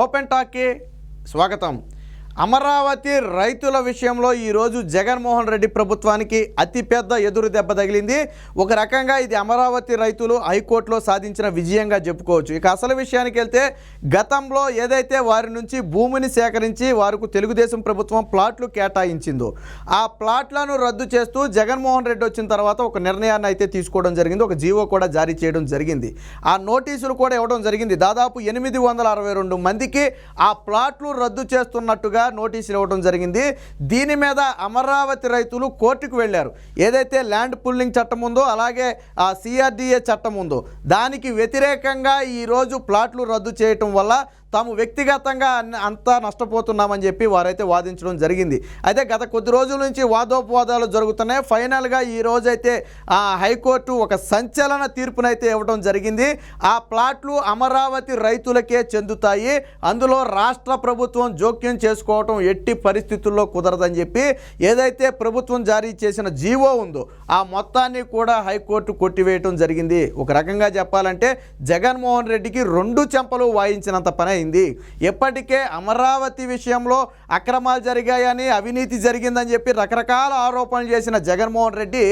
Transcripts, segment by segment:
Open టాక్కి స్వాగతం. అమరావతి రైతుల విషయంలో ఈరోజు జగన్మోహన్ రెడ్డి ప్రభుత్వానికి అతిపెద్ద ఎదురు దెబ్బ తగిలింది. ఒక రకంగా ఇది అమరావతి రైతులు హైకోర్టులో సాధించిన విజయంగా చెప్పుకోవచ్చు. ఇక అసలు విషయానికి వెళ్తే గతంలో ఏదైతే వారి నుంచి భూమిని సేకరించి వారికి తెలుగుదేశం ప్రభుత్వం ప్లాట్లు కేటాయించిందో ఆ ప్లాట్లను రద్దు చేస్తూ జగన్మోహన్ రెడ్డి వచ్చిన తర్వాత ఒక నిర్ణయాన్ని అయితే తీసుకోవడం జరిగింది. ఒక జీవో కూడా జారీ చేయడం జరిగింది. ఆ నోటీసులు కూడా ఇవ్వడం జరిగింది. దాదాపు ఎనిమిది వందల అరవై రెండు మందికి ఆ ప్లాట్లు రద్దు చేస్తున్నట్టుగా నోటీసులు ఇవ్వడం జరిగింది. దీని మీద అమరావతి రైతులు కోర్టుకు వెళ్ళారు. ఏదైతే ల్యాండ్ పుల్లింగ్ చట్టం ఉందో అలాగే ఆ సిఆర్డిఏ చట్టం ఉందో దానికి వ్యతిరేకంగా ఈరోజు ప్లాట్లు రద్దు చేయటం వల్ల తాము వ్యక్తిగతంగా అంతా నష్టపోతున్నామని చెప్పి వారైతే వాదించడం జరిగింది. అయితే గత కొద్ది రోజుల నుంచి వాదోపవాదాలు జరుగుతున్నాయి. ఫైనల్గా ఈ రోజైతే ఆ హైకోర్టు ఒక సంచలన తీర్పునైతే ఇవ్వడం జరిగింది. ఆ ప్లాట్లు అమరావతి రైతులకే చెందుతాయి. అందులో రాష్ట్ర ప్రభుత్వం జోక్యం చేసుకోవటం ఎట్టి పరిస్థితుల్లో కుదరదని చెప్పి ఏదైతే ప్రభుత్వం జారీ చేసిన జీవో ఉందో ఆ మొత్తాన్ని కూడా హైకోర్టు కొట్టివేయటం జరిగింది. ఒక రకంగా చెప్పాలంటే జగన్మోహన్ రెడ్డికి రెండు చెంపలు వాయించినంత పని అయింది ఎప్పటికే అమరావతి విషయంలో అక్రమాలు జరిగాయని అవినీతి జరిగిందని చెప్పి రకరకాల ఆరోపణలు చేసిన జగన్మోహన్ రెడ్డి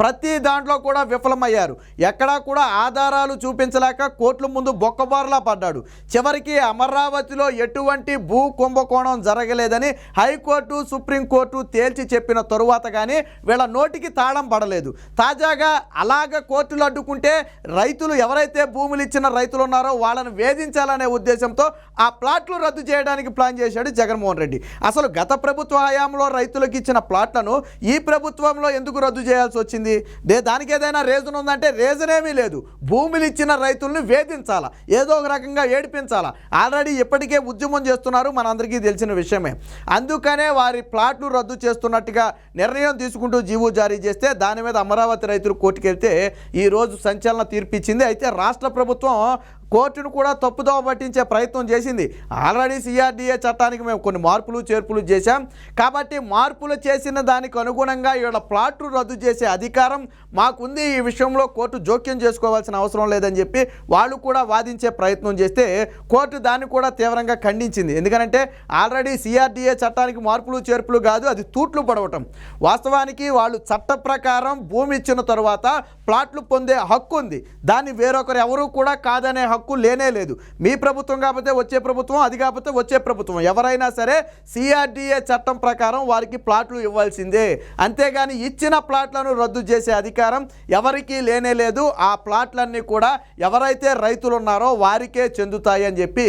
ప్రతి దాంట్లో కూడా విఫలమయ్యారు. ఎక్కడా కూడా ఆధారాలు చూపించలేక కోర్టుల ముందు బొక్కబారులా పడ్డాడు. చివరికి అమరావతిలో ఎటువంటి భూ కుంభకోణం జరగలేదని హైకోర్టు సుప్రీంకోర్టు తేల్చి చెప్పిన తరువాత కానీ వీళ్ళ నోటికి తాళం పడలేదు. తాజాగా అలాగ కోర్టులు అడ్డుకుంటే రైతులు ఎవరైతే భూములు ఇచ్చిన రైతులు ఉన్నారో వాళ్ళని వేధించాలనే ఉద్దేశంతో ఆ ప్లాట్లు రద్దు చేయడానికి ప్లాన్ చేశాడు జగన్మోహన్ రెడ్డి. అసలు గత ప్రభుత్వ హయాంలో రైతులకు ఇచ్చిన ప్లాట్లను ఈ ప్రభుత్వంలో ఎందుకు రద్దు చేయాల్సి వచ్చింది? దే దానికి ఏదైనా రీజన్ ఉందంటే రీజన్ ఏమీ లేదు. భూములు ఇచ్చిన రైతుల్ని వేధించాలా? ఏదో ఒక రకంగా ఏడిపించాలా? ఆల్రెడీ ఇప్పటికే ఉద్యమం చేస్తున్నారు మనందరికీ తెలిసిన విషయమే. అందుకనే వారి ప్లాట్లు రద్దు చేస్తున్నట్టుగా నిర్ణయం తీసుకుంటూ జీవో జారీ చేస్తే దాని మీద అమరావతి రైతులు కోర్టుకెళ్తే ఈరోజు సంచలన తీర్పు ఇచ్చింది. అయితే రాష్ట్ర ప్రభుత్వం కోర్టును కూడా తప్పుదోవ పట్టించే ప్రయత్నం చేసింది. ఆల్రెడీ సిఆర్డీఏ చట్టానికి మేము కొన్ని మార్పులు చేర్పులు చేశాం. కాబట్టి మార్పులు చేసిన దానికి అనుగుణంగా వీళ్ళ ప్లాట్లు రద్దు చేసే అధికారం మాకుంది. ఈ విషయంలో కోర్టు జోక్యం చేసుకోవాల్సిన అవసరం లేదని చెప్పి వాళ్ళు కూడా వాదించే ప్రయత్నం చేస్తే కోర్టు దాన్ని కూడా తీవ్రంగా ఖండించింది. ఎందుకంటే ఆల్రెడీ సిఆర్డీఏ చట్టానికి మార్పులు చేర్పులు కాదు అది తూట్లు పడవటం. వాస్తవానికి వాళ్ళు చట్ట ప్రకారం భూమి ఇచ్చిన తర్వాత ప్లాట్లు పొందే హక్కు ఉంది. దాన్ని వేరొకరు ఎవరు కూడా కాదనే హక్కు లేనే లేదు. మీ ప్రభుత్వం కాకపోతే వచ్చే ప్రభుత్వం అది కాకపోతే వచ్చే ప్రభుత్వం. ఎవరైనా సరే సిఆర్డిఏ చట్టం ప్రకారం వారికి ప్లాట్లు ఇవ్వాల్సిందే. అంతేగాని ఇచ్చిన ప్లాట్లను రద్దు చేసే అధికారం ఎవరికీ లేనే లేదు. ఆ ప్లాట్లన్నీ కూడా ఎవరైతే రైతులు ఉన్నారో వారికే చెందుతాయి అని చెప్పి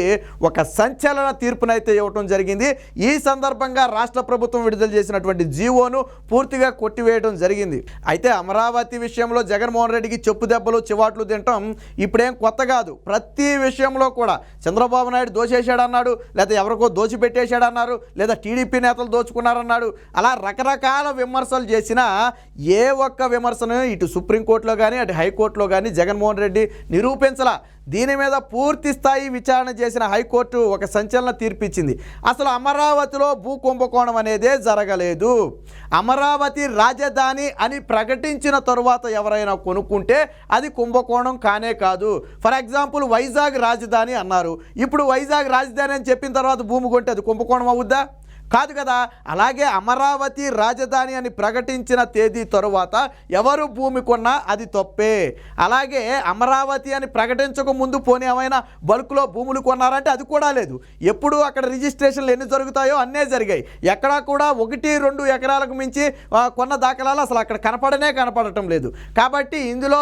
ఒక సంచలన తీర్పునైతే ఇవ్వటం జరిగింది. ఈ సందర్భంగా రాష్ట్ర ప్రభుత్వం విడుదల చేసినటువంటి జీవోను పూర్తిగా కొట్టివేయడం జరిగింది. అయితే అమరావతి విషయంలో జగన్మోహన్ రెడ్డికి చెప్పు దెబ్బలు చివాట్లు తినటం ఇప్పుడేం కొత్త కాదు. ప్రతి విషయంలో కూడా చంద్రబాబు నాయుడు దోచేశాడన్నాడు లేదా ఎవరికో దోచిపెట్టేశాడన్నారు లేదా టీడీపీ నేతలు దోచుకున్నారన్నాడు అలా రకరకాల విమర్శలు చేసినా ఏ ఒక్క విమర్శను ఇటు సుప్రీంకోర్టులో కానీ అటు హైకోర్టులో కానీ జగన్మోహన్ రెడ్డి నిరూపించలా. దీని మీద పూర్తి స్థాయి విచారణ చేసిన హైకోర్టు ఒక సంచలన తీర్పిచ్చింది. అసలు అమరావతిలో భూ కుంభకోణం అనేదే జరగలేదు. అమరావతి రాజధాని అని ప్రకటించిన తరువాత ఎవరైనా కొనుక్కుంటే అది కుంభకోణం కానే కాదు. ఫర్ ఎగ్జాంపుల్ వైజాగ్ రాజధాని అన్నారు. ఇప్పుడు వైజాగ్ రాజధాని అని చెప్పిన తర్వాత భూమి కొంటే అది కుంభకోణం అవుద్దా? కాదు కదా? అలాగే అమరావతి రాజధాని అని ప్రకటించిన తేదీ తరువాత ఎవరు భూమి కొన్నా అది తప్పే. అలాగే అమరావతి అని ప్రకటించక ముందు పోనీ ఏమైనా బల్క్లో భూములు కొన్నారంటే అది కూడా లేదు. ఎప్పుడు అక్కడ రిజిస్ట్రేషన్లు ఎన్ని జరుగుతాయో అన్నే జరిగాయి. ఎక్కడా కూడా ఒకటి రెండు ఎకరాలకు మించి కొన్న దాఖలాలు అసలు అక్కడ కనపడనే కనపడటం లేదు. కాబట్టి ఇందులో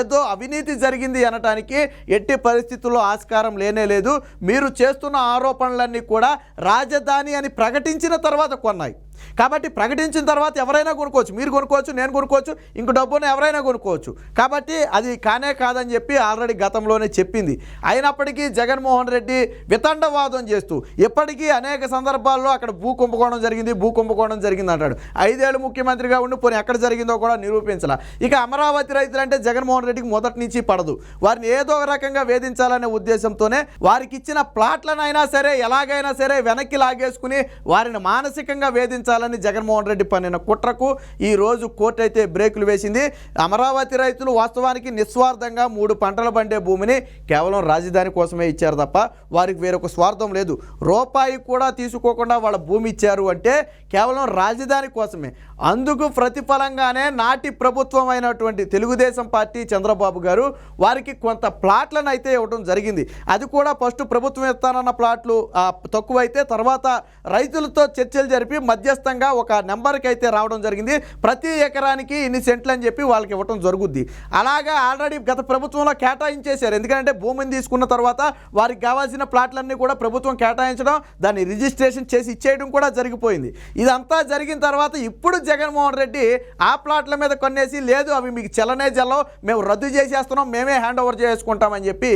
ఏదో అవినీతి జరిగింది అనటానికి ఎట్టి పరిస్థితుల్లో ఆస్కారం లేనే లేదు. మీరు చేస్తున్న ఆరోపణలన్నీ కూడా రాజధాని అని ప్రకటించిన తర్వాత కొన్నాయి. కాబట్టి ప్రకటించిన తర్వాత ఎవరైనా కొనుక్కోవచ్చు. మీరు కొనుక్కోవచ్చు నేను కొనుక్కోవచ్చు ఇంక డబ్బును ఎవరైనా కొనుక్కోవచ్చు. కాబట్టి అది కానే కాదని చెప్పి ఆల్రెడీ గతంలోనే చెప్పింది. అయినప్పటికీ జగన్మోహన్ రెడ్డి వితండవాదం చేస్తూ ఇప్పటికీ అనేక సందర్భాల్లో అక్కడ భూ కుంభకోణం జరిగింది భూ కుంభకోణం జరిగింది అంటాడు. ఐదేళ్ళు ముఖ్యమంత్రిగా ఉండి పోనీ ఎక్కడ జరిగిందో కూడా నిరూపించాల. ఇక అమరావతి రైతులంటే జగన్మోహన్ రెడ్డికి మొదటి నుంచి పడదు. వారిని ఏదో ఒక రకంగా వేధించాలనే ఉద్దేశంతోనే వారికి ఇచ్చిన ప్లాట్లనైనా సరే ఎలాగైనా సరే వెనక్కి లాగేసుకుని వారిని మానసికంగా వేధించాలి సాధించాలని జగన్మోహన్ రెడ్డి పన్నిన కుట్రకు ఈ రోజు కోర్టు అయితే బ్రేకులు వేసింది. అమరావతి రైతులు వాస్తవానికి నిస్వార్థంగా మూడు పంటలు పండే భూమిని కేవలం రాజధాని కోసమే ఇచ్చారు తప్ప వారికి వేరొక స్వార్థం లేదు. రూపాయి కూడా తీసుకోకుండా వాళ్ళ భూమి ఇచ్చారు అంటే కేవలం రాజధాని కోసమే. అందుకు ప్రతిఫలంగానే నాటి ప్రభుత్వం అయినటువంటి తెలుగుదేశం పార్టీ చంద్రబాబు గారు వారికి కొంత ప్లాట్లను అయితే ఇవ్వడం జరిగింది. అది కూడా ఫస్ట్ ప్రభుత్వం ఇస్తానన్న ప్లాట్లు తక్కువైతే తర్వాత రైతులతో చర్చలు జరిపి మధ్య మధ్యస్థంగా ఒక నెంబర్కి అయితే రావడం జరిగింది. ప్రతి ఎకరానికి ఇన్ని సెంట్లు అని చెప్పి వాళ్ళకి ఇవ్వడం జరుగుద్ది. అలాగా ఆల్రెడీ గత ప్రభుత్వంలో కేటాయించేశారు. ఎందుకంటే భూమిని తీసుకున్న తర్వాత వారికి కావాల్సిన ప్లాట్లన్నీ కూడా ప్రభుత్వం కేటాయించడం దాన్ని రిజిస్ట్రేషన్ చేసి ఇచ్చేయడం కూడా జరిగిపోయింది. ఇదంతా జరిగిన తర్వాత ఇప్పుడు జగన్మోహన్ రెడ్డి ఆ ప్లాట్ల మీద కొనేసి లేదు అవి మీకు చెల్లనే చెల్లవు మేము రద్దు చేసేస్తున్నాం మేమే హ్యాండ్ ఓవర్ చేసుకుంటామని చెప్పి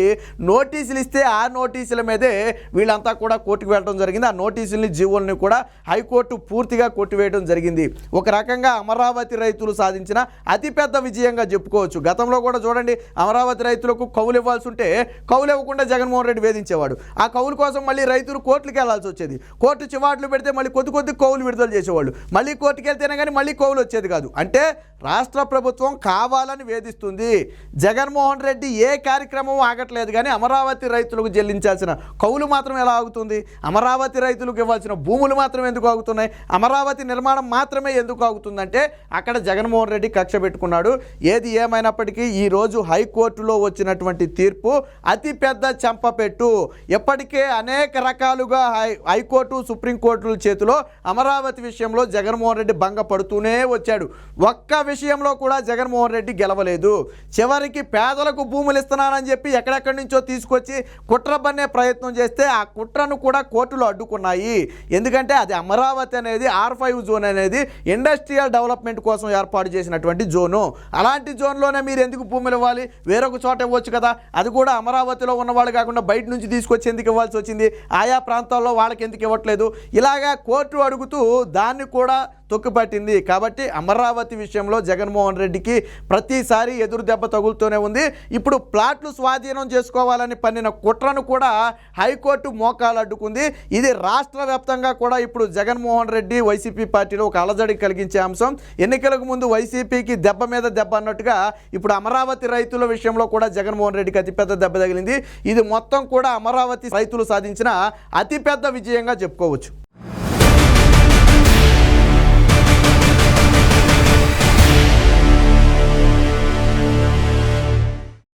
నోటీసులు ఇస్తే ఆ నోటీసుల మీదే వీళ్ళంతా కూడా కోర్టుకు వెళ్ళడం జరిగింది. ఆ నోటీసుల్ని జీవోల్ని కూడా హైకోర్టు పూర్తిగా కొట్టివేయడం జరిగింది. ఒక రకంగా అమరావతి రైతులు సాధించిన అతిపెద్ద విజయంగా చెప్పుకోవచ్చు. గతంలో కూడా చూడండి అమరావతి రైతులకు కౌలు ఇవ్వాల్సి ఉంటే కౌలు ఇవ్వకుండా జగన్మోహన్ రెడ్డి వేధించేవాడు. ఆ కౌలు కోసం మళ్ళీ రైతులు కోర్టులకు వెళ్ళాల్సి వచ్చేది. కోర్టు చివాట్లు పెడితే మళ్ళీ కొద్ది కొద్ది కౌలు విడుదల చేసేవాళ్ళు. మళ్ళీ కోర్టుకి వెళ్తేనే కానీ మళ్ళీ కౌలు వచ్చేది కాదు. అంటే రాష్ట్ర ప్రభుత్వం కావాలని వేధిస్తుంది. జగన్మోహన్ రెడ్డి ఏ కార్యక్రమం ఆగట్లేదు కానీ అమరావతి రైతులకు చెల్లించాల్సిన కౌలు మాత్రం ఎలా ఆగుతుంది? అమరావతి రైతులకు ఇవ్వాల్సిన భూములు మాత్రం ఎందుకు ఆగుతున్నాయి? అమరావతి నిర్మాణం మాత్రమే ఎందుకు ఆగుతుందంటే అక్కడ జగన్మోహన్ రెడ్డి కక్ష పెట్టుకున్నాడు. ఏది ఏమైనప్పటికీ ఈరోజు హైకోర్టులో వచ్చినటువంటి తీర్పు అతిపెద్ద చెంపపెట్టు. ఎప్పటికే అనేక రకాలుగా హై హైకోర్టు సుప్రీంకోర్టుల చేతిలో అమరావతి విషయంలో జగన్మోహన్ రెడ్డి భంగపడుతూనే వచ్చాడు. ఒక్క విషయంలో కూడా జగన్మోహన్ రెడ్డి గెలవలేదు. చివరికి పేదలకు భూములు ఇస్తున్నానని చెప్పి ఎక్కడెక్కడి నుంచో తీసుకొచ్చి కుట్ర బన్నే ప్రయత్నం చేస్తే ఆ కుట్రను కూడా కోర్టులు అడ్డుకున్నాయి. ఎందుకంటే అది అమరావతి అనేది ఆర్ ఫైవ్ జోన్ అనేది ఇండస్ట్రియల్ డెవలప్మెంట్ కోసం ఏర్పాటు చేసినటువంటి జోను. అలాంటి జోన్లోనే మీరు ఎందుకు భూములు ఇవ్వాలి? వేరొక చోట ఇవ్వచ్చు కదా. అది కూడా అమరావతిలో ఉన్నవాళ్ళు కాకుండా బయట నుంచి తీసుకొచ్చి ఎందుకు ఇవ్వాల్సి వచ్చింది. ఆయా ప్రాంతాల్లో వాళ్ళకి ఎందుకు ఇవ్వట్లేదు? ఇలాగా కోర్టు అడుగుతూ దాన్ని కూడా తొక్కుపట్టింది. కాబట్టి అమరావతి విషయంలో జగన్మోహన్ రెడ్డికి ప్రతిసారి ఎదురు దెబ్బ తగులుతూనే ఉంది. ఇప్పుడు ప్లాట్లు స్వాధీనం చేసుకోవాలని పన్నిన కుట్రను కూడా హైకోర్టు మోకాలు అడ్డుకుంది. ఇది రాష్ట్ర వ్యాప్తంగా కూడా ఇప్పుడు జగన్మోహన్ రెడ్డి వైసీపీ పార్టీలో ఒక అలజడి కలిగించే అంశం. ఎన్నికలకు ముందు వైసీపీకి దెబ్బ మీద దెబ్బ అన్నట్టుగా ఇప్పుడు అమరావతి రైతుల విషయంలో కూడా జగన్మోహన్ రెడ్డికి అతిపెద్ద దెబ్బ తగిలింది. ఇది మొత్తం కూడా అమరావతి రైతులు సాధించిన అతిపెద్ద విజయంగా చెప్పుకోవచ్చు.